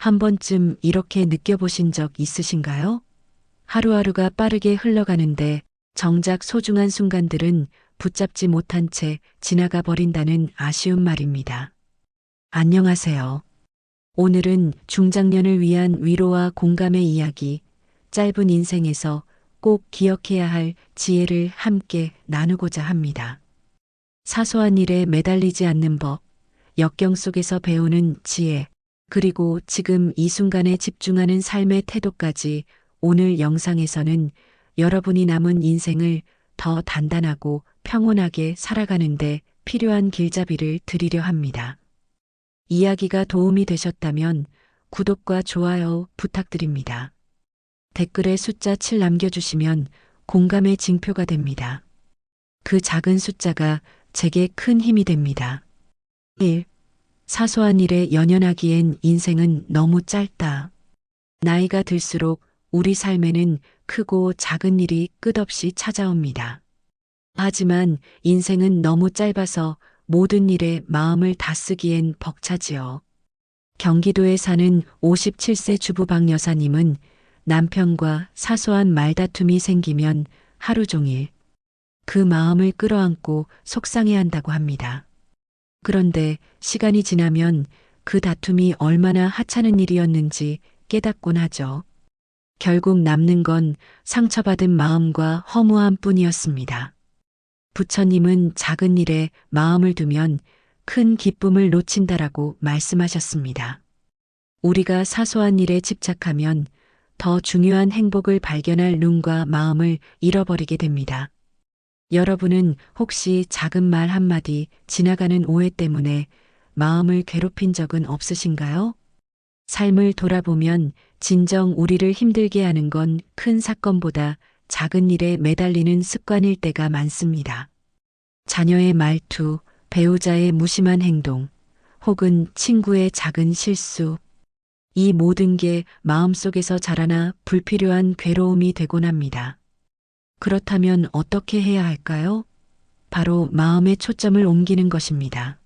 한 번쯤 이렇게 느껴보신 적 있으신가요? 하루하루가 빠르게 흘러가는데 정작 소중한 순간들은 붙잡지 못한 채 지나가 버린다는 아쉬운 말입니다. 안녕하세요. 오늘은 중장년을 위한 위로와 공감의 이야기, 짧은 인생에서 꼭 기억해야 할 지혜를 함께 나누고자 합니다. 사소한 일에 매달리지 않는 법, 역경 속에서 배우는 지혜, 그리고 지금 이 순간에 집중하는 삶의 태도까지 오늘 영상에서는 여러분이 남은 인생을 더 단단하고 평온하게 살아가는데 필요한 길잡이를 드리려 합니다. 이야기가 도움이 되셨다면 구독과 좋아요 부탁드립니다. 댓글에 숫자 7 남겨주시면 공감의 징표가 됩니다. 그 작은 숫자가 제게 큰 힘이 됩니다. 1. 사소한 일에 연연하기엔 인생은 너무 짧다. 나이가 들수록 우리 삶에는 크고 작은 일이 끝없이 찾아옵니다. 하지만 인생은 너무 짧아서 모든 일에 마음을 다 쓰기엔 벅차지요. 경기도에 사는 57세 주부 박 여사님은 남편과 사소한 말다툼이 생기면 하루 종일 그 마음을 끌어안고 속상해 한다고 합니다. 그런데 시간이 지나면 그 다툼이 얼마나 하찮은 일이었는지 깨닫곤 하죠. 결국 남는 건 상처받은 마음과 허무함 뿐이었습니다. 부처님은 작은 일에 마음을 두면 큰 기쁨을 놓친다라고 말씀하셨습니다. 우리가 사소한 일에 집착하면 더 중요한 행복을 발견할 눈과 마음을 잃어버리게 됩니다. 여러분은 혹시 작은 말 한마디 지나가는 오해 때문에 마음을 괴롭힌 적은 없으신가요? 삶을 돌아보면 진정 우리를 힘들게 하는 건 큰 사건보다 작은 일에 매달리는 습관일 때가 많습니다. 자녀의 말투, 배우자의 무심한 행동, 혹은 친구의 작은 실수. 이 모든 게 마음속에서 자라나 불필요한 괴로움이 되곤 합니다. 그렇다면 어떻게 해야 할까요? 바로 마음의 초점을 옮기는 것입니다.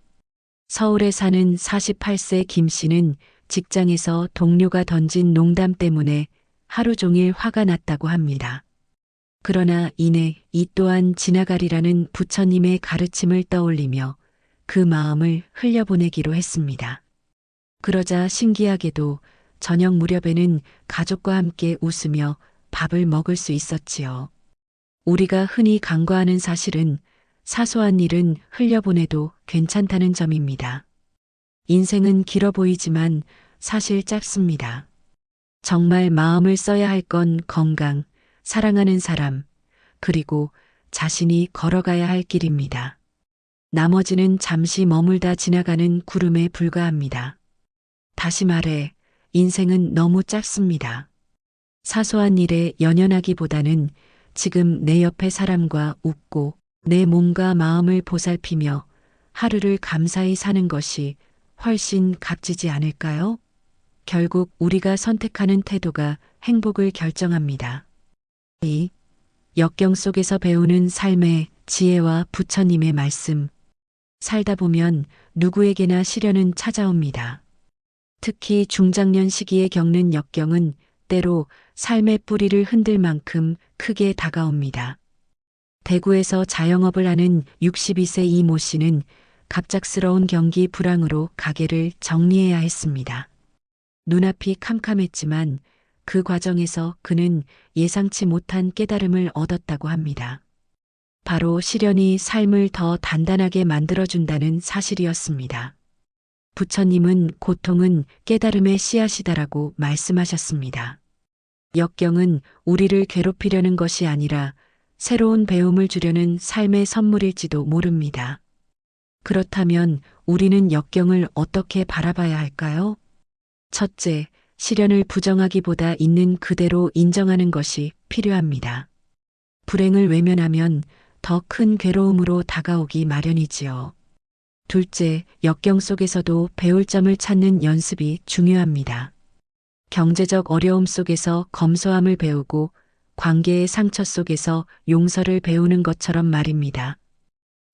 서울에 사는 48세 김 씨는 직장에서 동료가 던진 농담 때문에 하루 종일 화가 났다고 합니다. 그러나 이내 이 또한 지나가리라는 부처님의 가르침을 떠올리며 그 마음을 흘려보내기로 했습니다. 그러자 신기하게도 저녁 무렵에는 가족과 함께 웃으며 밥을 먹을 수 있었지요. 우리가 흔히 간과하는 사실은 사소한 일은 흘려보내도 괜찮다는 점입니다. 인생은 길어 보이지만 사실 짧습니다. 정말 마음을 써야 할 건 건강, 사랑하는 사람, 그리고 자신이 걸어가야 할 길입니다. 나머지는 잠시 머물다 지나가는 구름에 불과합니다. 다시 말해, 인생은 너무 짧습니다. 사소한 일에 연연하기보다는 지금 내 옆에 사람과 웃고 내 몸과 마음을 보살피며 하루를 감사히 사는 것이 훨씬 값지지 않을까요? 결국 우리가 선택하는 태도가 행복을 결정합니다. 2. 역경 속에서 배우는 삶의 지혜와 부처님의 말씀. 살다 보면 누구에게나 시련은 찾아옵니다. 특히 중장년 시기에 겪는 역경은 때로 삶의 뿌리를 흔들 만큼 크게 다가옵니다. 대구에서 자영업을 하는 62세 이 모 씨는 갑작스러운 경기 불황으로 가게를 정리해야 했습니다. 눈앞이 캄캄했지만 그 과정에서 그는 예상치 못한 깨달음을 얻었다고 합니다. 바로 시련이 삶을 더 단단하게 만들어준다는 사실이었습니다. 부처님은 고통은 깨달음의 씨앗이다라고 말씀하셨습니다. 역경은 우리를 괴롭히려는 것이 아니라 새로운 배움을 주려는 삶의 선물일지도 모릅니다. 그렇다면 우리는 역경을 어떻게 바라봐야 할까요? 첫째, 시련을 부정하기보다 있는 그대로 인정하는 것이 필요합니다. 불행을 외면하면 더 큰 괴로움으로 다가오기 마련이지요. 둘째, 역경 속에서도 배울 점을 찾는 연습이 중요합니다. 경제적 어려움 속에서 검소함을 배우고 관계의 상처 속에서 용서를 배우는 것처럼 말입니다.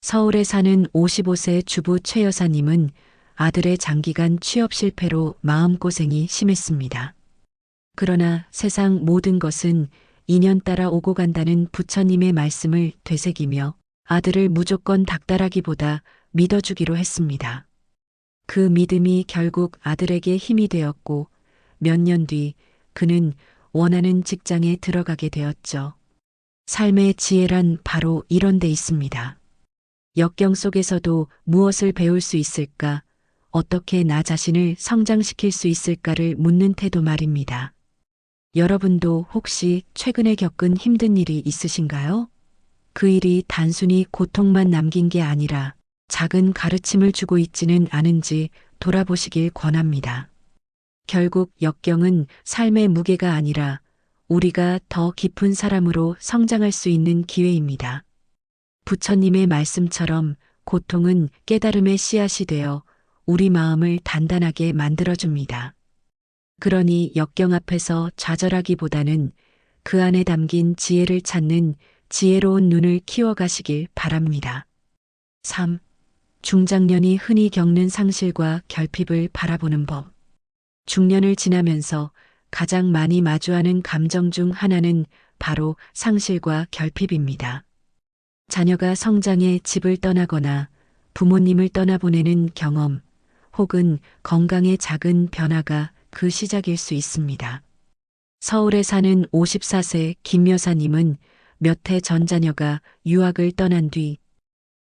서울에 사는 55세 주부 최 여사님은 아들의 장기간 취업 실패로 마음고생이 심했습니다. 그러나 세상 모든 것은 인연 따라 오고 간다는 부처님의 말씀을 되새기며 아들을 무조건 닥달하기보다 믿어주기로 했습니다. 그 믿음이 결국 아들에게 힘이 되었고 몇 년 뒤 그는 원하는 직장에 들어가게 되었죠. 삶의 지혜란 바로 이런 데 있습니다. 역경 속에서도 무엇을 배울 수 있을까, 어떻게 나 자신을 성장시킬 수 있을까를 묻는 태도 말입니다. 여러분도 혹시 최근에 겪은 힘든 일이 있으신가요? 그 일이 단순히 고통만 남긴 게 아니라 작은 가르침을 주고 있지는 않은지 돌아보시길 권합니다. 결국 역경은 삶의 무게가 아니라 우리가 더 깊은 사람으로 성장할 수 있는 기회입니다. 부처님의 말씀처럼 고통은 깨달음의 씨앗이 되어 우리 마음을 단단하게 만들어줍니다. 그러니 역경 앞에서 좌절하기보다는 그 안에 담긴 지혜를 찾는 지혜로운 눈을 키워가시길 바랍니다. 3. 중장년이 흔히 겪는 상실과 결핍을 바라보는 법. 중년을 지나면서 가장 많이 마주하는 감정 중 하나는 바로 상실과 결핍입니다. 자녀가 성장해 집을 떠나거나 부모님을 떠나보내는 경험 혹은 건강의 작은 변화가 그 시작일 수 있습니다. 서울에 사는 54세 김 여사님은 몇 해 전 자녀가 유학을 떠난 뒤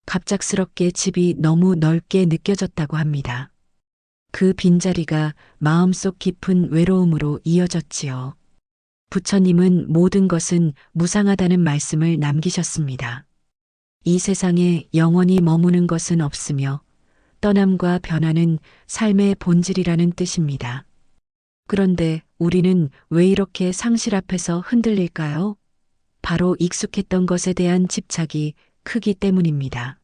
갑작스럽게 집이 너무 넓게 느껴졌다고 합니다. 그 빈자리가 마음속 깊은 외로움으로 이어졌지요. 부처님은 모든 것은 무상하다는 말씀을 남기셨습니다. 이 세상에 영원히 머무는 것은 없으며 떠남과 변화는 삶의 본질이라는 뜻입니다. 그런데 우리는 왜 이렇게 상실 앞에서 흔들릴까요? 바로 익숙했던 것에 대한 집착이 크기 때문입니다.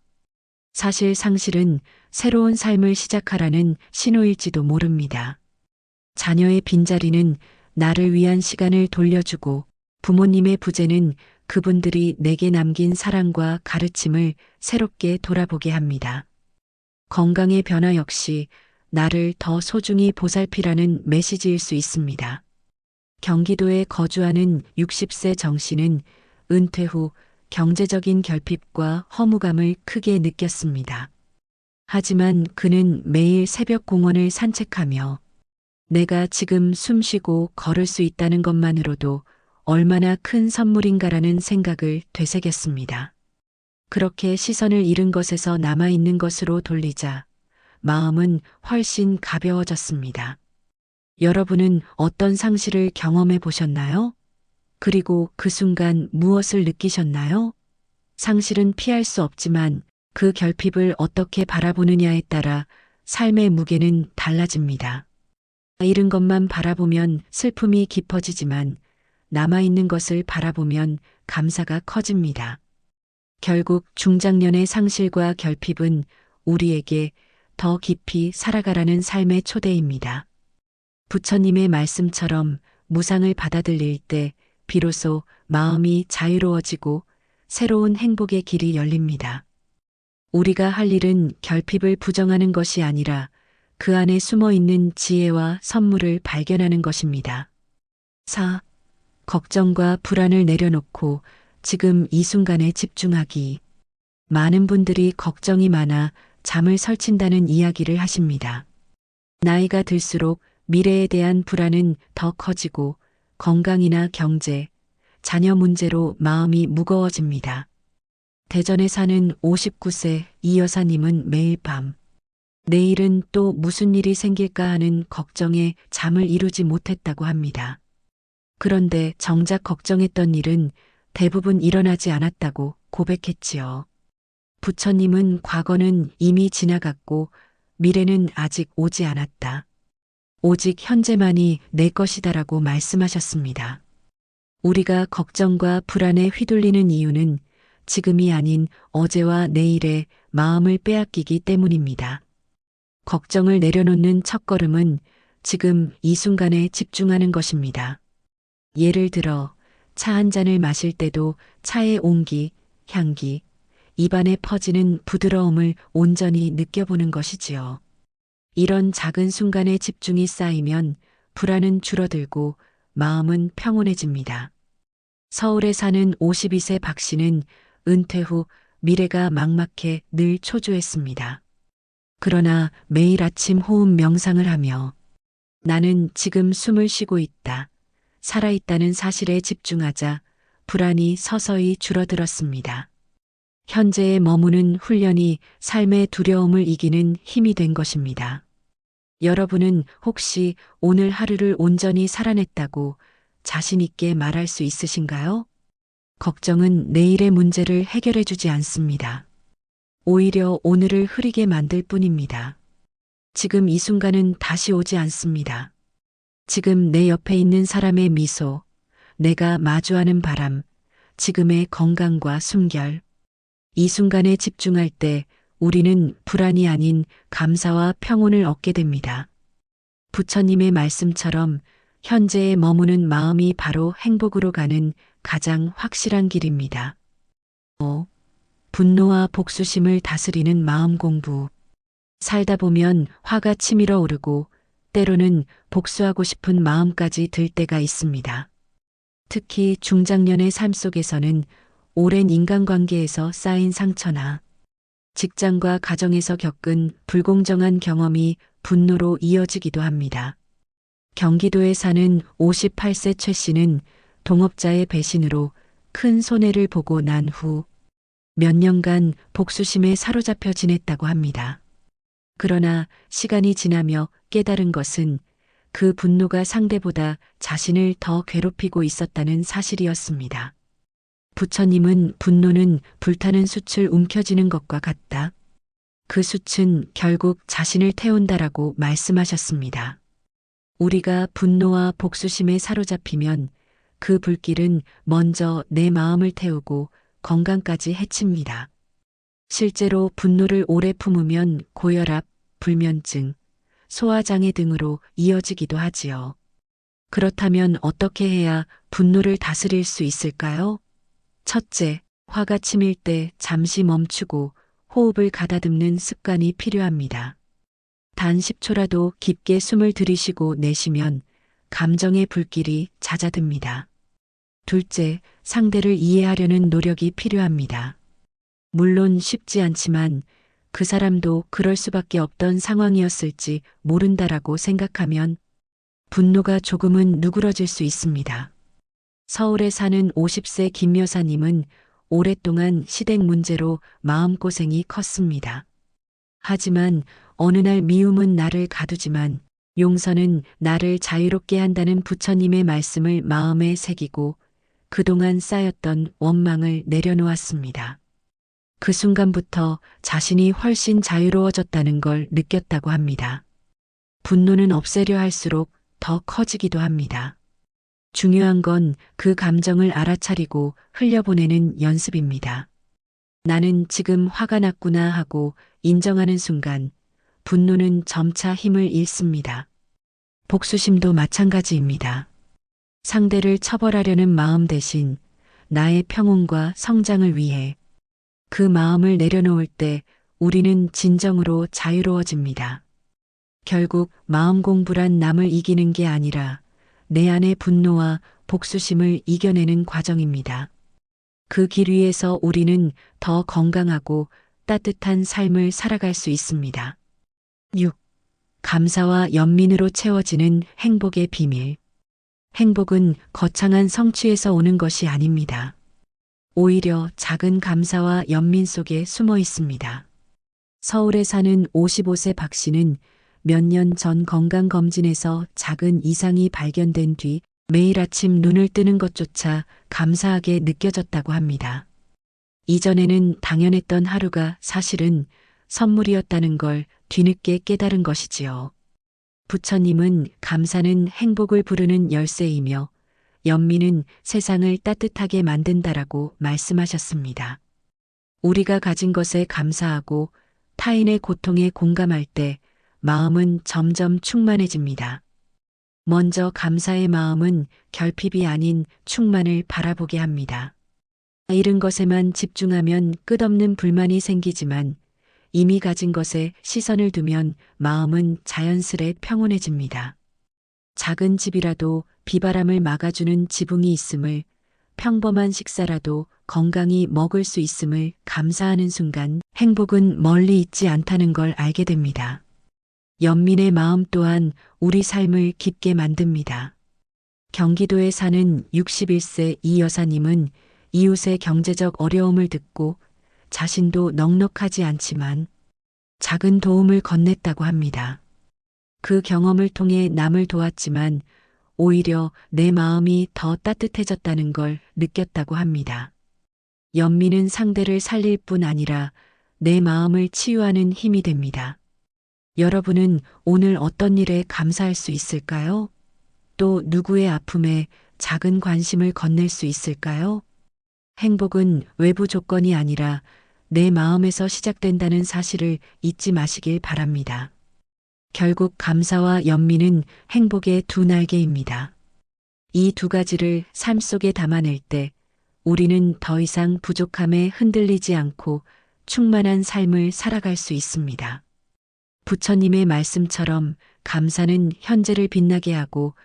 사실 상실은 새로운 삶을 시작하라는 신호일지도 모릅니다. 자녀의 빈자리는 나를 위한 시간을 돌려주고 부모님의 부재는 그분들이 내게 남긴 사랑과 가르침을 새롭게 돌아보게 합니다. 건강의 변화 역시 나를 더 소중히 보살피라는 메시지일 수 있습니다. 경기도에 거주하는 60세 정 씨는 은퇴 후 경제적인 결핍과 허무감을 크게 느꼈습니다. 하지만 그는 매일 새벽 공원을 산책하며 내가 지금 숨 쉬고 걸을 수 있다는 것만으로도 얼마나 큰 선물인가라는 생각을 되새겼습니다. 그렇게 시선을 잃은 것에서 남아있는 것으로 돌리자 마음은 훨씬 가벼워졌습니다. 여러분은 어떤 상실을 경험해 보셨나요? 그리고 그 순간 무엇을 느끼셨나요? 상실은 피할 수 없지만 그 결핍을 어떻게 바라보느냐에 따라 삶의 무게는 달라집니다. 잃은 것만 바라보면 슬픔이 깊어지지만 남아있는 것을 바라보면 감사가 커집니다. 결국 중장년의 상실과 결핍은 우리에게 더 깊이 살아가라는 삶의 초대입니다. 부처님의 말씀처럼 무상을 받아들일 때 비로소 마음이 자유로워지고 새로운 행복의 길이 열립니다. 우리가 할 일은 결핍을 부정하는 것이 아니라 그 안에 숨어 있는 지혜와 선물을 발견하는 것입니다. 4. 걱정과 불안을 내려놓고 지금 이 순간에 집중하기. 많은 분들이 걱정이 많아 잠을 설친다는 이야기를 하십니다. 나이가 들수록 미래에 대한 불안은 더 커지고 건강이나 경제, 자녀 문제로 마음이 무거워집니다. 대전에 사는 59세 이 여사님은 매일 밤 내일은 또 무슨 일이 생길까 하는 걱정에 잠을 이루지 못했다고 합니다. 그런데 정작 걱정했던 일은 대부분 일어나지 않았다고 고백했지요. 부처님은 과거는 이미 지나갔고 미래는 아직 오지 않았다. 오직 현재만이 내 것이다라고 말씀하셨습니다. 우리가 걱정과 불안에 휘둘리는 이유는 지금이 아닌 어제와 내일의 마음을 빼앗기기 때문입니다. 걱정을 내려놓는 첫걸음은 지금 이 순간에 집중하는 것입니다. 예를 들어 차 한 잔을 마실 때도 차의 온기, 향기, 입안에 퍼지는 부드러움을 온전히 느껴보는 것이지요. 이런 작은 순간에 집중이 쌓이면 불안은 줄어들고 마음은 평온해집니다. 서울에 사는 52세 박 씨는 은퇴 후 미래가 막막해 늘 초조했습니다. 그러나 매일 아침 호흡 명상을 하며 나는 지금 숨을 쉬고 있다. 살아있다는 사실에 집중하자 불안이 서서히 줄어들었습니다. 현재에 머무는 훈련이 삶의 두려움을 이기는 힘이 된 것입니다. 여러분은 혹시 오늘 하루를 온전히 살아냈다고 자신있게 말할 수 있으신가요? 걱정은 내일의 문제를 해결해 주지 않습니다. 오히려 오늘을 흐리게 만들 뿐입니다. 지금 이 순간은 다시 오지 않습니다. 지금 내 옆에 있는 사람의 미소, 내가 마주하는 바람, 지금의 건강과 숨결. 이 순간에 집중할 때 우리는 불안이 아닌 감사와 평온을 얻게 됩니다. 부처님의 말씀처럼 현재에 머무는 마음이 바로 행복으로 가는 가장 확실한 길입니다. 5. 분노와 복수심을 다스리는 마음 공부. 살다 보면 화가 치밀어 오르고 때로는 복수하고 싶은 마음까지 들 때가 있습니다. 특히 중장년의 삶 속에서는 오랜 인간관계에서 쌓인 상처나 직장과 가정에서 겪은 불공정한 경험이 분노로 이어지기도 합니다. 경기도에 사는 58세 최 씨는 동업자의 배신으로 큰 손해를 보고 난 후 몇 년간 복수심에 사로잡혀 지냈다고 합니다. 그러나 시간이 지나며 깨달은 것은 그 분노가 상대보다 자신을 더 괴롭히고 있었다는 사실이었습니다. 부처님은 분노는 불타는 숯을 움켜쥐는 것과 같다. 그 숯은 결국 자신을 태운다라고 말씀하셨습니다. 우리가 분노와 복수심에 사로잡히면 그 불길은 먼저 내 마음을 태우고 건강까지 해칩니다. 실제로 분노를 오래 품으면 고혈압, 불면증, 소화장애 등으로 이어지기도 하지요. 그렇다면 어떻게 해야 분노를 다스릴 수 있을까요? 첫째, 화가 치밀 때 잠시 멈추고 호흡을 가다듬는 습관이 필요합니다. 단 10초라도 깊게 숨을 들이쉬고 내쉬면 감정의 불길이 잦아듭니다. 둘째, 상대를 이해하려는 노력이 필요합니다. 물론 쉽지 않지만 그 사람도 그럴 수밖에 없던 상황이었을지 모른다라고 생각하면 분노가 조금은 누그러질 수 있습니다. 서울에 사는 50세 김 여사님은 오랫동안 시댁 문제로 마음고생이 컸습니다. 하지만 어느 날 미움은 나를 가두지만 용서는 나를 자유롭게 한다는 부처님의 말씀을 마음에 새기고 그동안 쌓였던 원망을 내려놓았습니다. 그 순간부터 자신이 훨씬 자유로워졌다는 걸 느꼈다고 합니다. 분노는 없애려 할수록 더 커지기도 합니다. 중요한 건 그 감정을 알아차리고 흘려보내는 연습입니다. 나는 지금 화가 났구나 하고 인정하는 순간 분노는 점차 힘을 잃습니다. 복수심도 마찬가지입니다. 상대를 처벌하려는 마음 대신 나의 평온과 성장을 위해 그 마음을 내려놓을 때 우리는 진정으로 자유로워집니다. 결국 마음 공부란 남을 이기는 게 아니라 내 안의 분노와 복수심을 이겨내는 과정입니다. 그 길 위에서 우리는 더 건강하고 따뜻한 삶을 살아갈 수 있습니다. 6. 감사와 연민으로 채워지는 행복의 비밀. 행복은 거창한 성취에서 오는 것이 아닙니다. 오히려 작은 감사와 연민 속에 숨어 있습니다. 서울에 사는 55세 박 씨는 몇 년 전 건강검진에서 작은 이상이 발견된 뒤 매일 아침 눈을 뜨는 것조차 감사하게 느껴졌다고 합니다. 이전에는 당연했던 하루가 사실은 선물이었다는 걸 뒤늦게 깨달은 것이지요. 부처님은 감사는 행복을 부르는 열쇠이며 연민은 세상을 따뜻하게 만든다라고 말씀하셨습니다. 우리가 가진 것에 감사하고 타인의 고통에 공감할 때 마음은 점점 충만해집니다. 먼저 감사의 마음은 결핍이 아닌 충만을 바라보게 합니다. 잃은 것에만 집중하면 끝없는 불만이 생기지만 이미 가진 것에 시선을 두면 마음은 자연스레 평온해집니다. 작은 집이라도 비바람을 막아주는 지붕이 있음을 평범한 식사라도 건강히 먹을 수 있음을 감사하는 순간 행복은 멀리 있지 않다는 걸 알게 됩니다. 연민의 마음 또한 우리 삶을 깊게 만듭니다. 경기도에 사는 61세 이 여사님은 이웃의 경제적 어려움을 듣고 자신도 넉넉하지 않지만 작은 도움을 건넸다고 합니다. 그 경험을 통해 남을 도왔지만 오히려 내 마음이 더 따뜻해졌다는 걸 느꼈다고 합니다. 연민은 상대를 살릴 뿐 아니라 내 마음을 치유하는 힘이 됩니다. 여러분은 오늘 어떤 일에 감사할 수 있을까요? 또 누구의 아픔에 작은 관심을 건넬 수 있을까요? 행복은 외부 조건이 아니라 내 마음에서 시작된다는 사실을 잊지 마시길 바랍니다. 결국 감사와 연민은 행복의 두 날개입니다. 이 두 가지를 삶 속에 담아낼 때 우리는 더 이상 부족함에 흔들리지 않고 충만한 삶을 살아갈 수 있습니다. 부처님의 말씀처럼 감사는 현재를 빛나게 하고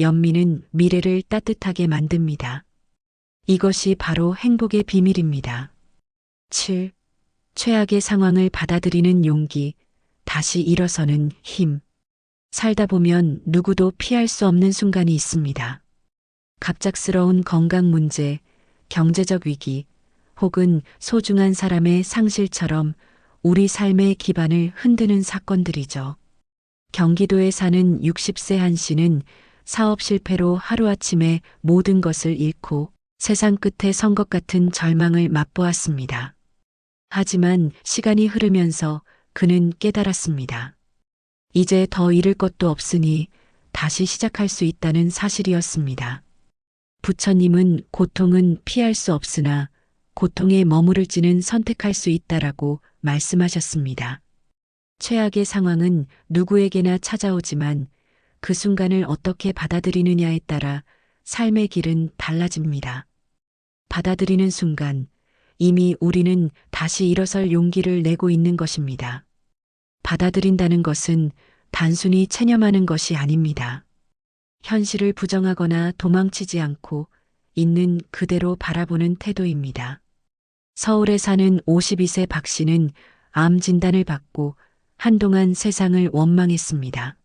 연민은 미래를 따뜻하게 만듭니다. 이것이 바로 행복의 비밀입니다. 7. 최악의 상황을 받아들이는 용기, 다시 일어서는 힘. 살다 보면 누구도 피할 수 없는 순간이 있습니다. 갑작스러운 건강 문제, 경제적 위기, 혹은 소중한 사람의 상실처럼 우리 삶의 기반을 흔드는 사건들이죠. 경기도에 사는 60세 한 씨는 사업 실패로 하루아침에 모든 것을 잃고 세상 끝에 선 것 같은 절망을 맛보았습니다. 하지만 시간이 흐르면서 그는 깨달았습니다. 이제 더 잃을 것도 없으니 다시 시작할 수 있다는 사실이었습니다. 부처님은 고통은 피할 수 없으나 고통에 머무를지는 선택할 수 있다라고 말씀하셨습니다. 최악의 상황은 누구에게나 찾아오지만 그 순간을 어떻게 받아들이느냐에 따라 삶의 길은 달라집니다. 받아들이는 순간 이미 우리는 다시 일어설 용기를 내고 있는 것입니다. 받아들인다는 것은 단순히 체념하는 것이 아닙니다. 현실을 부정하거나 도망치지 않고 있는 그대로 바라보는 태도입니다. 서울에 사는 52세 박 씨는 암 진단을 받고 한동안 세상을 원망했습니다.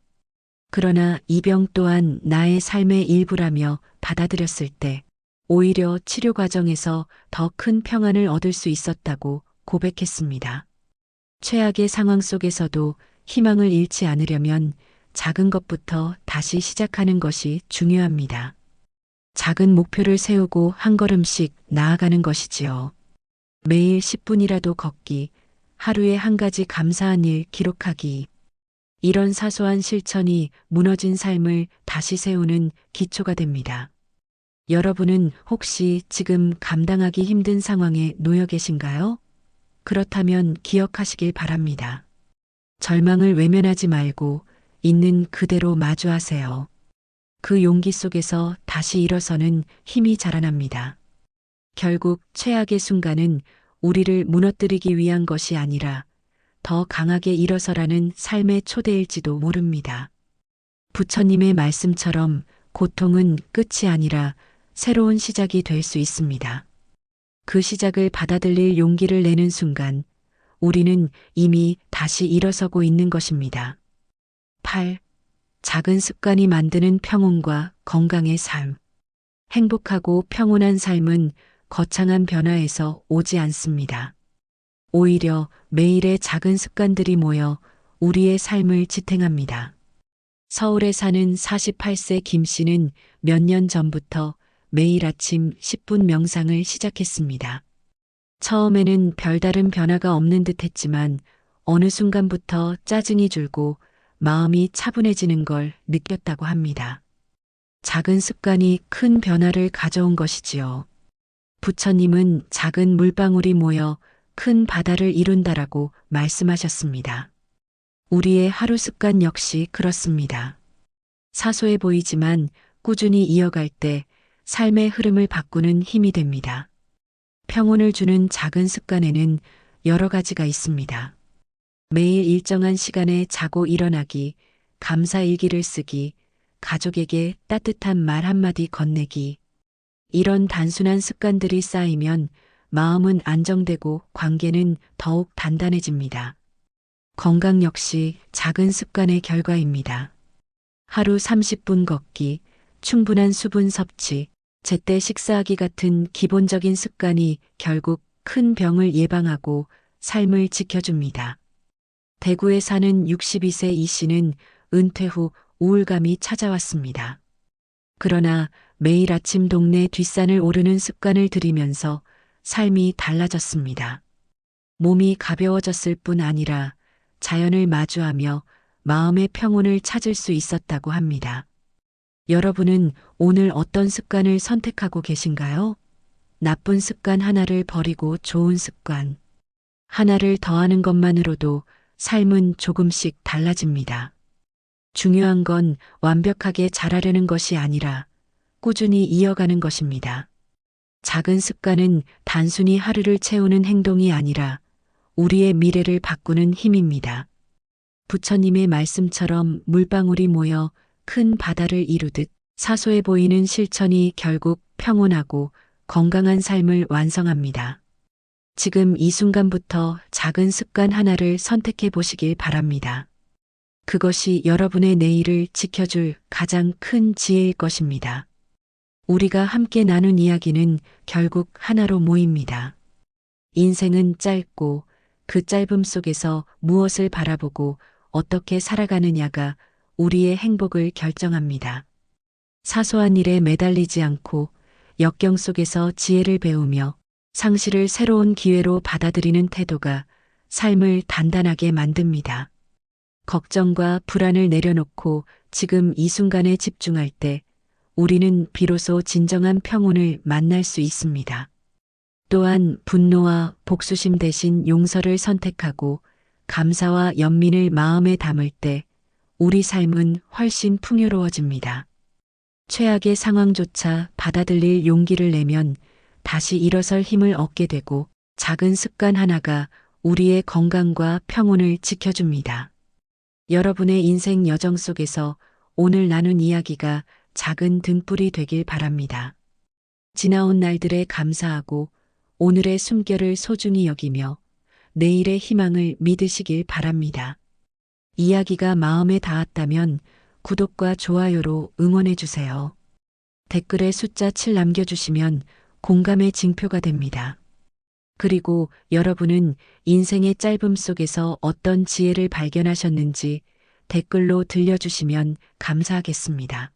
그러나 이 병 또한 나의 삶의 일부라며 받아들였을 때 오히려 치료 과정에서 더 큰 평안을 얻을 수 있었다고 고백했습니다. 최악의 상황 속에서도 희망을 잃지 않으려면 작은 것부터 다시 시작하는 것이 중요합니다. 작은 목표를 세우고 한 걸음씩 나아가는 것이지요. 매일 10분이라도 걷기, 하루에 한 가지 감사한 일 기록하기. 이런 사소한 실천이 무너진 삶을 다시 세우는 기초가 됩니다. 여러분은 혹시 지금 감당하기 힘든 상황에 놓여 계신가요? 그렇다면 기억하시길 바랍니다. 절망을 외면하지 말고 있는 그대로 마주하세요. 그 용기 속에서 다시 일어서는 힘이 자라납니다. 결국 최악의 순간은 우리를 무너뜨리기 위한 것이 아니라 더 강하게 일어서라는 삶의 초대일지도 모릅니다. 부처님의 말씀처럼 고통은 끝이 아니라 새로운 시작이 될 수 있습니다. 그 시작을 받아들일 용기를 내는 순간 우리는 이미 다시 일어서고 있는 것입니다. 8. 작은 습관이 만드는 평온과 건강의 삶. 행복하고 평온한 삶은 거창한 변화에서 오지 않습니다. 오히려 매일의 작은 습관들이 모여 우리의 삶을 지탱합니다. 서울에 사는 48세 김 씨는 몇 년 전부터 매일 아침 10분 명상을 시작했습니다. 처음에는 별다른 변화가 없는 듯 했지만 어느 순간부터 짜증이 줄고 마음이 차분해지는 걸 느꼈다고 합니다. 작은 습관이 큰 변화를 가져온 것이지요. 부처님은 작은 물방울이 모여 큰 바다를 이룬다라고 말씀하셨습니다. 우리의 하루 습관 역시 그렇습니다. 사소해 보이지만 꾸준히 이어갈 때 삶의 흐름을 바꾸는 힘이 됩니다. 평온을 주는 작은 습관에는 여러 가지가 있습니다. 매일 일정한 시간에 자고 일어나기, 감사 일기를 쓰기, 가족에게 따뜻한 말 한마디 건네기. 이런 단순한 습관들이 쌓이면 마음은 안정되고 관계는 더욱 단단해집니다. 건강 역시 작은 습관의 결과입니다. 하루 30분 걷기, 충분한 수분 섭취, 제때 식사하기 같은 기본적인 습관이 결국 큰 병을 예방하고 삶을 지켜줍니다. 대구에 사는 62세 이 씨는 은퇴 후 우울감이 찾아왔습니다. 그러나 매일 아침 동네 뒷산을 오르는 습관을 들이면서 삶이 달라졌습니다. 몸이 가벼워졌을 뿐 아니라 자연을 마주하며 마음의 평온을 찾을 수 있었다고 합니다. 여러분은 오늘 어떤 습관을 선택하고 계신가요? 나쁜 습관 하나를 버리고 좋은 습관 하나를 더하는 것만으로도 삶은 조금씩 달라집니다. 중요한 건 완벽하게 잘하려는 것이 아니라 꾸준히 이어가는 것입니다. 작은 습관은 단순히 하루를 채우는 행동이 아니라 우리의 미래를 바꾸는 힘입니다. 부처님의 말씀처럼 물방울이 모여 큰 바다를 이루듯 사소해 보이는 실천이 결국 평온하고 건강한 삶을 완성합니다. 지금 이 순간부터 작은 습관 하나를 선택해 보시길 바랍니다. 그것이 여러분의 내일을 지켜줄 가장 큰 지혜일 것입니다. 우리가 함께 나눈 이야기는 결국 하나로 모입니다. 인생은 짧고 그 짧음 속에서 무엇을 바라보고 어떻게 살아가느냐가 우리의 행복을 결정합니다. 사소한 일에 매달리지 않고 역경 속에서 지혜를 배우며 상실을 새로운 기회로 받아들이는 태도가 삶을 단단하게 만듭니다. 걱정과 불안을 내려놓고 지금 이 순간에 집중할 때 우리는 비로소 진정한 평온을 만날 수 있습니다. 또한 분노와 복수심 대신 용서를 선택하고 감사와 연민을 마음에 담을 때 우리 삶은 훨씬 풍요로워집니다. 최악의 상황조차 받아들일 용기를 내면 다시 일어설 힘을 얻게 되고 작은 습관 하나가 우리의 건강과 평온을 지켜줍니다. 여러분의 인생 여정 속에서 오늘 나눈 이야기가 작은 등불이 되길 바랍니다. 지나온 날들에 감사하고 오늘의 숨결을 소중히 여기며 내일의 희망을 믿으시길 바랍니다. 이야기가 마음에 닿았다면 구독과 좋아요로 응원해 주세요. 댓글에 숫자 7 남겨주시면 공감의 징표가 됩니다. 그리고 여러분은 인생의 짧음 속에서 어떤 지혜를 발견하셨는지 댓글로 들려주시면 감사하겠습니다.